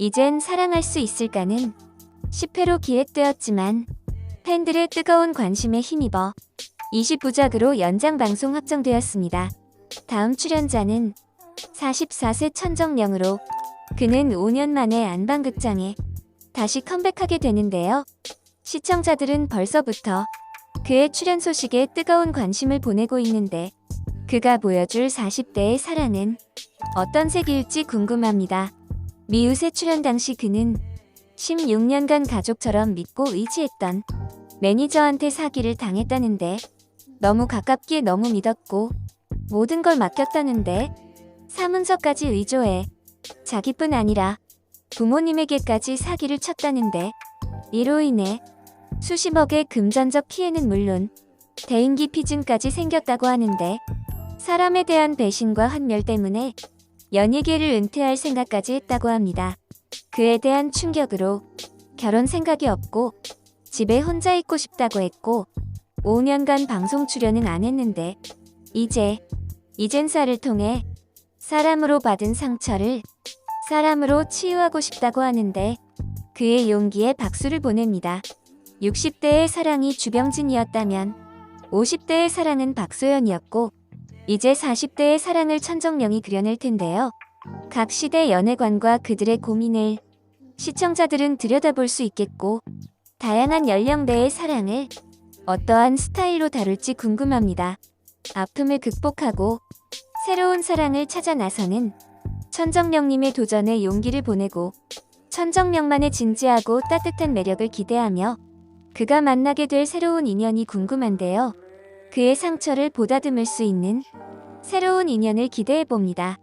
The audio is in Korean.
이젠 사랑할 수 있을까는 10회로 기획되었지만 팬들의 뜨거운 관심에 힘입어 20부작으로 연장 방송 확정되었습니다. 다음 출연자는 44세 천정령으로 그는 5년 만에 안방극장에 다시 컴백하게 되는데요. 시청자들은 벌써부터 그의 출연 소식에 뜨거운 관심을 보내고 있는데 그가 보여줄 40대의 사랑은 어떤 색일지 궁금합니다. 미우새 출연 당시 그는 16년간 가족처럼 믿고 의지했던 매니저한테 사기를 당했다는데 너무 가깝게 너무 믿었고 모든 걸 맡겼다는데 사문서까지 의조해 자기뿐 아니라 부모님에게까지 사기를 쳤다는데 이로 인해 수십억의 금전적 피해는 물론 대인기 피증까지 생겼다고 하는데 사람에 대한 배신과 환멸 때문에 연예계를 은퇴할 생각까지 했다고 합니다. 그에 대한 충격으로 결혼 생각이 없고 집에 혼자 있고 싶다고 했고 5년간 방송 출연은 안 했는데 이제 이젠사를 통해 사람으로 받은 상처를 사람으로 치유하고 싶다고 하는데 그의 용기에 박수를 보냅니다. 60대의 사랑이 주병진이었다면 50대의 사랑은 박소연이었고 이제 40대의 사랑을 천정령이 그려낼 텐데요. 각 시대 연애관과 그들의 고민을 시청자들은 들여다볼 수 있겠고 다양한 연령대의 사랑을 어떠한 스타일로 다룰지 궁금합니다. 아픔을 극복하고 새로운 사랑을 찾아 나서는 천정령님의 도전에 용기를 보내고 천정령만의 진지하고 따뜻한 매력을 기대하며 그가 만나게 될 새로운 인연이 궁금한데요. 그의 상처를 보다듬을 수 있는 새로운 인연을 기대해 봅니다.